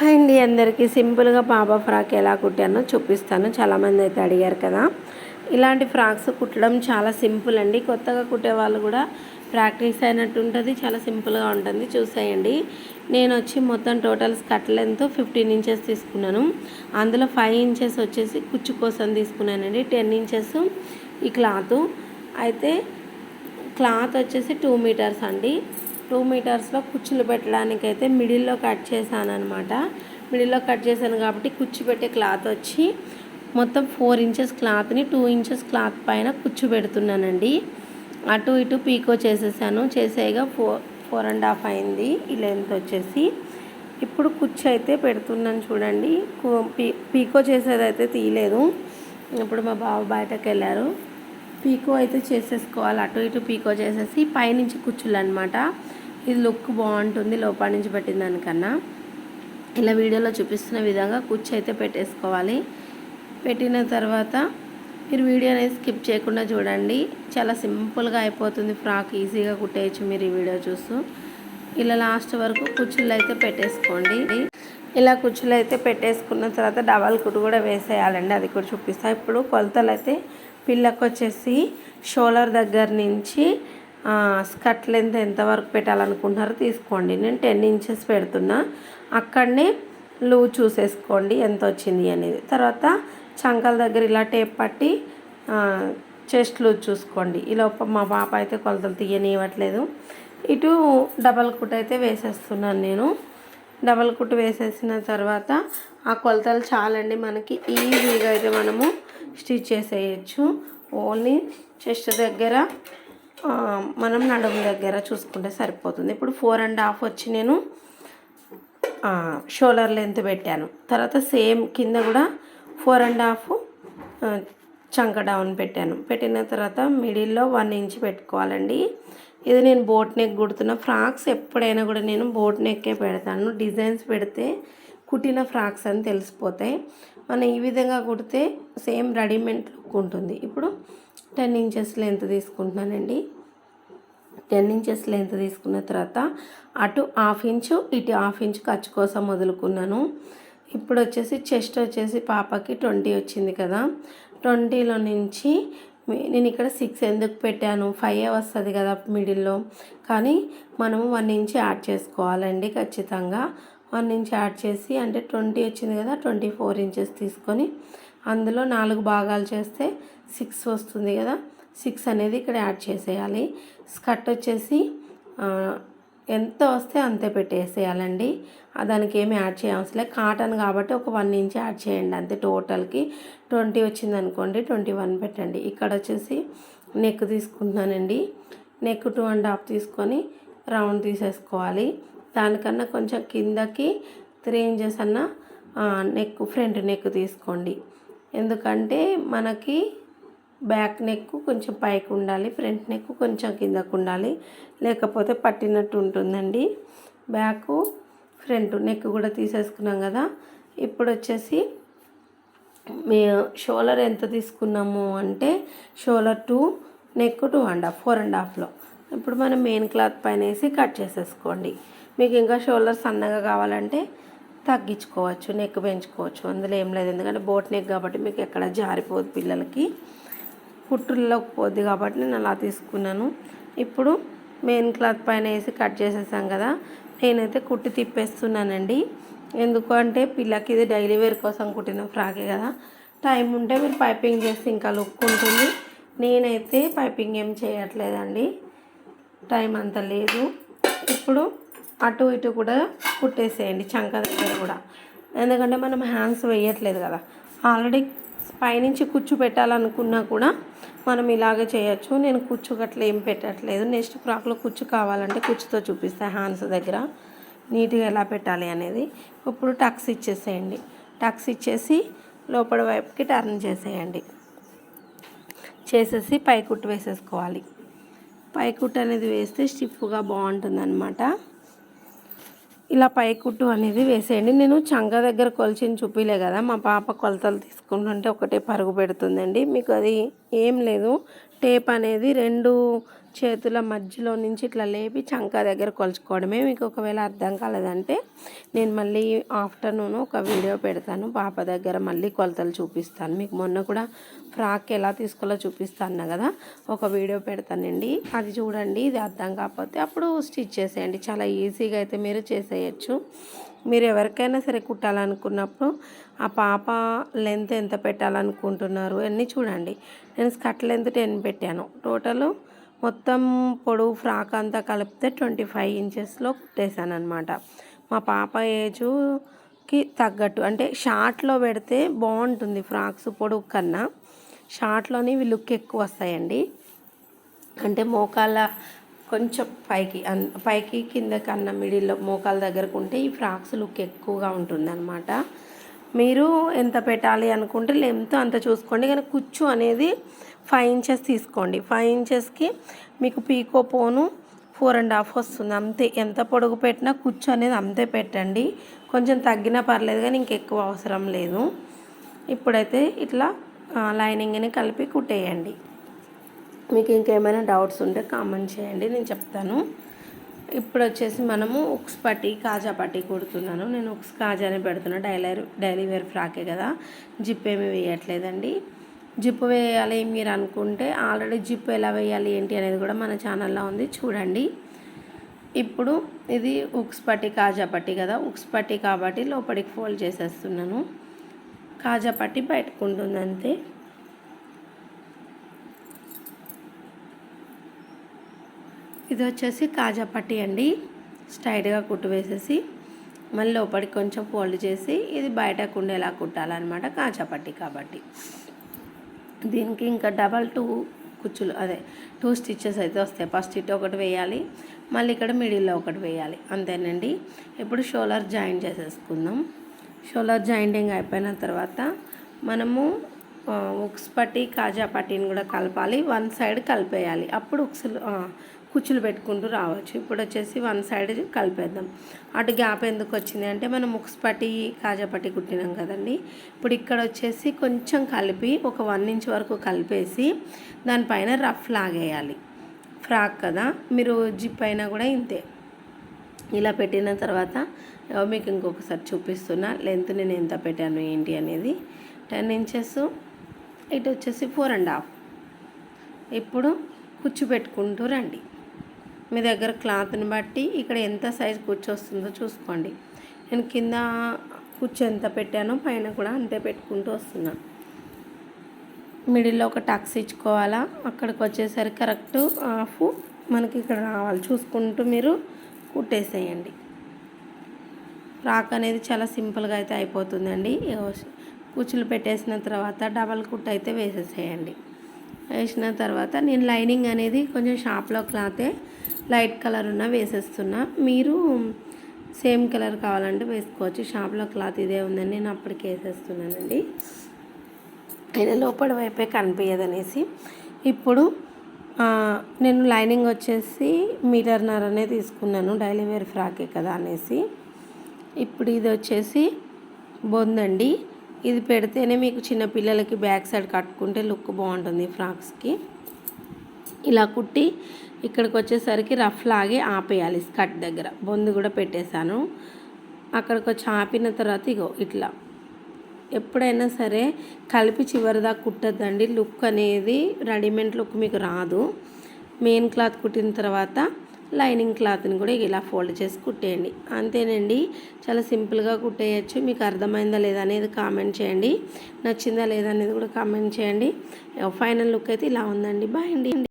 Hi అండి అందరికీ సింపుల్గా పాప ఫ్రాక్ ఎలా కుట్టానో చూపిస్తాను. చాలామంది అయితే అడిగారు కదా. ఇలాంటి ఫ్రాక్స్ కుట్టడం చాలా సింపుల్ అండి. కొత్తగా కుట్టే వాళ్ళు కూడా ప్రాక్టీస్ అయినట్టు ఉంటుంది చాలా సింపుల్గా ఉంటుంది. చూసేయండి. నేను వచ్చి మొత్తం total skirt length fifteen inches తీసుకున్నాను. అందులో ఫైవ్ ఇంచెస్ వచ్చేసి కుచ్చు కోసం తీసుకున్నానండి. టెన్ ఇంచెస్ ఈ క్లాత్. అయితే క్లాత్ వచ్చేసి టూ మీటర్స్ అండి. టూ మీటర్స్లో కుచ్చులు పెట్టడానికి అయితే మిడిల్లో కట్ చేశాను అనమాట మిడిల్లో కట్ చేశాను కాబట్టి కుచ్చు పెట్టే క్లాత్ వచ్చి మొత్తం ఫోర్ ఇంచెస్ క్లాత్ని టూ ఇంచెస్ క్లాత్ పైన కుచ్చు పెడుతున్నానండి. అటు ఇటు పీకో చేసేసాను. చేసేయగా ఫోర్ ఫోర్ అండ్ హాఫ్ అయింది ఈ లెంత్ వచ్చేసి. ఇప్పుడు కుచ్చు అయితే పెడుతున్నాను చూడండి. పీకో చేసేది అయితే తీయలేదు. ఇప్పుడు మా బాబు బయటకు వెళ్ళారు పీకో అయితే చేసేసుకోవాలి. అటు ఇటు పీకో చేసేసి పైనుంచి కుచ్చులు అనమాట ఇది లుక్ బాగుంటుంది లోపల నుంచి పెట్టిన దానికన్నా. ఇలా వీడియోలో చూపిస్తున్న విధంగా కుచ్చి అయితే పెట్టేసుకోవాలి. పెట్టిన తర్వాత మీరు వీడియో అనేది స్కిప్ చేయకుండా చూడండి. చాలా సింపుల్గా అయిపోతుంది ఫ్రాక్ ఈజీగా కుట్టేయచ్చు మీరు ఈ వీడియో చూస్తూ. ఇలా లాస్ట్ వరకు కుచ్చులు అయితే పెట్టేసుకోండి. ఇలా కుచ్చులు అయితే పెట్టేసుకున్న తర్వాత డబల్ కుట్టు కూడా వేసేయాలండి. అది కూడా చూపిస్తాను ఇప్పుడు కొలతలు అయితే పిల్లకు వచ్చేసి షోలర్ దగ్గర నుంచి స్కర్ట్ లెంత్ ఎంతవరకు పెట్టాలనుకుంటున్నారో తీసుకోండి. నేను టెన్ ఇంచెస్ పెడుతున్నా. అక్కడనే లూజ్ చూసేసుకోండి ఎంత వచ్చింది అనేది. తర్వాత చంకల దగ్గర ఇలా టేప్ పట్టి చెస్ట్ లూజ్ చూసుకోండి. ఇలా మా పాప అయితే కొలతలు తీయనివ్వట్లేదు. ఇటు డబల్ కుట్ అయితే వేసేస్తున్నాను నేను. డబల్ కుట్ వేసేసిన తర్వాత ఆ కొలతలు చాలండి మనకి. ఈజీగా అయితే మనము స్టిచ్ చేసేయచ్చు. ఓన్లీ చెస్ట్ దగ్గర మనం నడుము దగ్గర చూసుకుంటే సరిపోతుంది. ఇప్పుడు ఫోర్ అండ్ హాఫ్ వచ్చి నేను షోల్డర్ లెంత్ పెట్టాను. తర్వాత సేమ్ కింద కూడా ఫోర్ అండ్ హాఫ్ చంక డౌన్ పెట్టాను. పెట్టిన తర్వాత మిడిల్లో వన్ ఇంచ్ పెట్టుకోవాలండి. ఇది నేను బోట్ నెక్ కుడుతున్న ఫ్రాక్స్ ఎప్పుడైనా కూడా నేను బోట్ నెక్కే పెడతాను. డిజైన్స్ పెడితే కుట్టిన ఫ్రాక్స్ అని తెలిసిపోతాయి. మనం ఈ విధంగా కుడితే సేమ్ రెడీమేడ్ లుక్ ఉంటుంది. ఇప్పుడు టెన్ ఇంచెస్ లెంత్ తీసుకుంటున్నానండి. టెన్ ఇంచెస్ లెంత్ తీసుకున్న తర్వాత అటు హాఫ్ ఇంచు ఇటు హాఫ్ ఇంచు ఖర్చు కోసం వదులుకున్నాను. ఇప్పుడు వచ్చేసి చెస్ట్ వచ్చేసి పాపకి ట్వంటీ వచ్చింది కదా. ట్వంటీలో నుంచి నేను ఇక్కడ సిక్స్ ఎందుకు పెట్టాను? ఫైవ్ వస్తుంది కదా మిడిల్లో. కానీ మనము వన్ ఇంచ్ యాడ్ చేసుకోవాలండి ఖచ్చితంగా. వన్ ఇంచ్ యాడ్ చేసి అంటే ట్వంటీ వచ్చింది కదా ట్వంటీ ఫోర్ ఇంచెస్ తీసుకొని అందులో నాలుగు భాగాలు చేస్తే సిక్స్ వస్తుంది కదా. సిక్స్ అనేది ఇక్కడ యాడ్ చేసేయాలి. స్కర్ట్ వచ్చేసి ఎంత వస్తే అంతే పెట్టేసేయాలండి. దానికి ఏమి యాడ్ చేయవలసిన లేదు. కాటన్ కాబట్టి ఒక వన్ ఇంచ్ యాడ్ చేయండి అంతే టోటల్కి ట్వంటీ వచ్చింది అనుకోండి ట్వంటీ వన్ పెట్టండి. ఇక్కడ వచ్చేసి నెక్ తీసుకుంటున్నానండి. నెక్ టూ అండ్ హాఫ్ తీసుకొని రౌండ్ తీసేసుకోవాలి. దానికన్నా కొంచెం కిందకి త్రీ ఇంచెస్ అన్న నెక్ ఫ్రంట్ నెక్ తీసుకోండి. ఎందుకంటే మనకి బ్యాక్ నెక్ కొంచెం పైకి ఉండాలి ఫ్రంట్ నెక్ కొంచెం కిందకు ఉండాలి లేకపోతే పట్టినట్టు ఉంటుందండి. బ్యాక్ ఫ్రంట్ నెక్ కూడా తీసేసుకున్నాం కదా. ఇప్పుడు వచ్చేసి మే షోలర్ ఎంత తీసుకున్నాము అంటే shoulder two neck two and half four and హాఫ్లో. ఇప్పుడు మనం మెయిన్ క్లాత్ పైన వేసి కట్ చేసేసుకోండి. మీకు ఇంకా షోల్డర్ సన్నగా కావాలంటే తగ్గించుకోవచ్చు నెక్ పెంచుకోవచ్చు. అందులో ఏం లేదు. ఎందుకంటే బోట్ నెక్ కాబట్టి మీకు ఎక్కడ జారిపోదు పిల్లలకి. కుట్టుల్లోకి పోద్ది కాబట్టి నేను అలా తీసుకున్నాను. ఇప్పుడు మెయిన్ క్లాత్ పైన వేసి కట్ చేసేసాం కదా. నేనైతే కుట్టి తిప్పేస్తున్నానండి. ఎందుకంటే పిల్లకి ఇది డైలీ వేర్ కోసం కుట్టిన ఫ్రాకే కదా. టైం ఉంటే మీరు పైపింగ్ చేస్తే ఇంకా లుక్ ఉంటుంది. నేనైతే పైపింగ్ ఏం చేయట్లేదండి. టైం అంత లేదు. ఇప్పుడు అటు ఇటు కూడా కుట్టేసేయండి చంక దగ్గర కూడా. ఎందుకంటే మనం హ్యాండ్స్ వేయట్లేదు కదా. ఆల్రెడీ పైనుంచి కుచ్చు పెట్టాలనుకున్నా కూడా మనం ఇలాగే చేయొచ్చు. నేను కుచ్చు ఏం పెట్టట్లేదు. నెక్స్ట్ ఫ్రాక్లో కుచ్చు కావాలంటే కుచ్చుతో చూపిస్తాను హ్యాండ్స్ దగ్గర. నీట్గా ఎలా పెట్టాలి అనేది. ఇప్పుడు టక్స్ ఇచ్చేసేయండి. టక్స్ ఇచ్చేసి లోపల వైపుకి టర్న్ చేసేయండి. చేసేసి పైకుట్టు వేసేసుకోవాలి. పైకుట్టు అనేది వేస్తే స్టిఫ్గా బాగుంటుంది అనమాట ఇలా పై కుట్టు అనేది వేసేయండి. నేను చంగ దగ్గర కొలిచిన చూపిలే కదా మా పాప కొలతలు తీసుకుంటుంటే ఒకటే పరుగు పెడుతుందండి. మీకు అది ఏం లేదు. టేప్ అనేది రెండు చేతుల మధ్యలో నుంచి ఇట్లా లేపి చంక దగ్గర కొలుచుకోవడమే. మీకు ఒకవేళ అర్థం కాలేదంటే నేను మళ్ళీ ఆఫ్టర్నూన్ ఒక వీడియో పెడతాను. పాప దగ్గర మళ్ళీ కొలతలు చూపిస్తాను. మీకు మొన్న కూడా ఫ్రాక్ ఎలా తీసుకోవాలో చూపిస్తాను కదా. ఒక వీడియో పెడతానండి. అది చూడండి ఇది అర్థం కాకపోతే అప్పుడు స్టిచ్ చేసేయండి. చాలా ఈజీగా అయితే మీరు చేసేయచ్చు. మీరు ఎవరికైనా సరే కుట్టాలనుకున్నప్పుడు ఆ పాప లెంత్ ఎంత పెట్టాలనుకుంటున్నారు అన్నీ చూడండి. నేను స్కర్ట్ లెంత్ టెన్ పెట్టాను. టోటల్ మొత్తం పొడవు ఫ్రాక్ అంతా కలిపితే ట్వంటీ ఫైవ్ ఇంచెస్లో కుట్టేశాను అనమాట మా పాప ఏజ్కి తగ్గట్టు అంటే షార్ట్లో పెడితే బాగుంటుంది ఫ్రాక్స్ పొడవు కన్నా. షార్ట్లోని ఇవి లుక్ ఎక్కువ వస్తాయండి. అంటే మోకాళ్ళ కొంచెం పైకి అన్ పైకి కింద కన్నా మిడిల్లో మోకాల దగ్గరకు ఉంటే ఈ ఫ్రాక్స్ లుక్ ఎక్కువగా ఉంటుందన్నమాట. మీరు ఎంత పెట్టాలి అనుకుంటే లెంత్ అంత చూసుకోండి. కానీ కుచ్చు అనేది ఫైవ్ ఇంచెస్ తీసుకోండి. ఫైవ్ ఇంచెస్కి మీకు పీకో పోను ఫోర్ అండ్ హాఫ్ వస్తుంది. అంతే. ఎంత పొడుగు పెట్టినా కుచ్చు అనేది అంతే పెట్టండి. కొంచెం తగ్గినా పర్లేదు కానీ ఇంకెక్కువ అవసరం లేదు. ఇప్పుడైతే ఇట్లా లైనింగ్ని కలిపి కుట్టేయండి. మీకు ఇంకేమైనా డౌట్స్ ఉంటే కామెంట్ చేయండి. నేను చెప్తాను. ఇప్పుడు వచ్చేసి మనము ఉక్స్ పట్టి కాజా పట్టి కుడుతున్నాను. నేను ఉక్స్ కాజానే పెడుతున్నా. డైలీ డైలీ వేర్ ఫ్రాకే కదా. జిప్ ఏమి వేయట్లేదండి. జిప్ వేయాలి మీరు అనుకుంటే ఆల్రెడీ జిప్ ఎలా వేయాలి ఏంటి అనేది కూడా మన ఛానల్లో ఉంది చూడండి. ఇప్పుడు ఇది ఉక్స్ పట్టి కాజా పట్టి కదా ఉక్స్ పట్టి కాబట్టి లోపలికి ఫోల్డ్ చేసేస్తున్నాను. కాజా పట్టి బయటకుంటుంది అంతే. ఇది వచ్చేసి కాజా పట్టి అండి. స్ట్రైట్గా కుట్టు వేసేసి మళ్ళీ లోపలికి కొంచెం ఫోల్డ్ చేసి ఇది బయటకు ఉండేలా కుట్టాలన్నమాట కాజా పట్టి కాబట్టి. దీనికి ఇంకా డబల్ టూ కుచ్చులు అదే టూ స్టిచ్చెస్ అయితే వస్తాయి. ఫస్ట్ ఇటు ఒకటి వేయాలి మళ్ళీ ఇక్కడ మిడిల్లో ఒకటి వేయాలి. అంతేనండి. ఇప్పుడు షోలర్ జాయిన్ చేసేసుకుందాం. షోలర్ జాయింటింగ్ అయిపోయిన తర్వాత మనము ఉక్స్ పట్టి కాజా పట్టీని కూడా కలపాలి. వన్ సైడ్ కలిపేయాలి. అప్పుడు ఉక్సులు కుచ్చులు పెట్టుకుంటూ రావచ్చు. ఇప్పుడు వచ్చేసి వన్ సైడ్ కలిపేద్దాం. అటు గ్యాప్ ఎందుకు వచ్చింది అంటే మనం ముక్స్పటి కాజాపట్టి కుట్టినాం కదండి. ఇప్పుడు ఇక్కడ వచ్చేసి కొంచెం కలిపి ఒక వన్ ఇంచ్ వరకు కలిపేసి దానిపైన రఫ్ లాగేయాలి. ఫ్రాక్ కదా. మీరు జిప్ అయినా కూడా ఇంతే. ఇలా పెట్టిన తర్వాత మీకు ఇంకొకసారి చూపిస్తున్నా. లెంత్ నేను ఎంత పెట్టాను ఏంటి అనేది. Ten inches. ఇటు వచ్చేసి ఫోర్ అండ్ హాఫ్. ఇప్పుడు కుచ్చు పెట్టుకుంటూ రండి. మీ దగ్గర క్లాత్ని బట్టి ఇక్కడ ఎంత సైజ్ కూర్చొస్తుందో చూసుకోండి. నేను కింద కుచ్చు ఎంత పెట్టానో పైన కూడా అంతే పెట్టుకుంటూ వస్తున్నా. మిడిల్లో ఒక టక్స్ ఇచ్చుకోవాలా? అక్కడికి వచ్చేసరికి కరెక్ట్ హాఫ్ మనకి ఇక్కడ రావాలి. చూసుకుంటూ మీరు కుట్టేసేయండి. ఫ్రాక్ అనేది చాలా సింపుల్గా అయితే అయిపోతుందండి. కుచ్చులు పెట్టేసిన తర్వాత డబల్ కుట్ అయితే వేసేసేయండి. వేసిన తర్వాత నేను లైనింగ్ అనేది కొంచెం షాప్లో క్లాతే లైట్ కలర్ ఉన్న వేసేస్తున్నా. మీరు సేమ్ కలర్ కావాలంటే వేసుకోవచ్చు. షాప్లో క్లాత్ ఇదే ఉందని నేను అప్పటికి వేసేస్తున్నానండి. అయినా లోపల వైపే కనిపించదనేసి ఇప్పుడు నేను లైనింగ్ వచ్చేసి మీటర్నరనే తీసుకున్నాను. డైలీ వేర్ ఫ్రాకే కదా అనేసి. ఇప్పుడు ఇది వచ్చేసి బొందండి. ఇది పెడితేనే మీకు చిన్న పిల్లలకి బ్యాక్ సైడ్ కట్టుకుంటే లుక్ బాగుంటుంది ఫ్రాక్స్కి. ఇలా కుట్టి ఇక్కడికి వచ్చేసరికి రఫ్ లాగి ఆపేయాలి స్కర్ట్ దగ్గర. బొందు కూడా పెట్టేశాను. అక్కడికి వచ్చి ఆపిన తర్వాత ఇగో ఇట్లా. ఎప్పుడైనా సరే కలిపి చివరిదా కుట్టద్దండి. లుక్ అనేది రెడీమేడ్ లుక్ మీకు రాదు. మెయిన్ క్లాత్ కుట్టిన తర్వాత లైనింగ్ క్లాత్ని కూడా ఇలా ఫోల్డ్ చేసి కుట్టేయండి. అంతేనండి. చాలా సింపుల్గా కుట్టేయచ్చు. మీకు అర్థమైందా లేదా అనేది కామెంట్ చేయండి. నచ్చిందా లేదా అనేది కూడా కామెంట్ చేయండి. ఫైనల్ లుక్ అయితే ఇలా ఉందండి. బాయ్ అండి.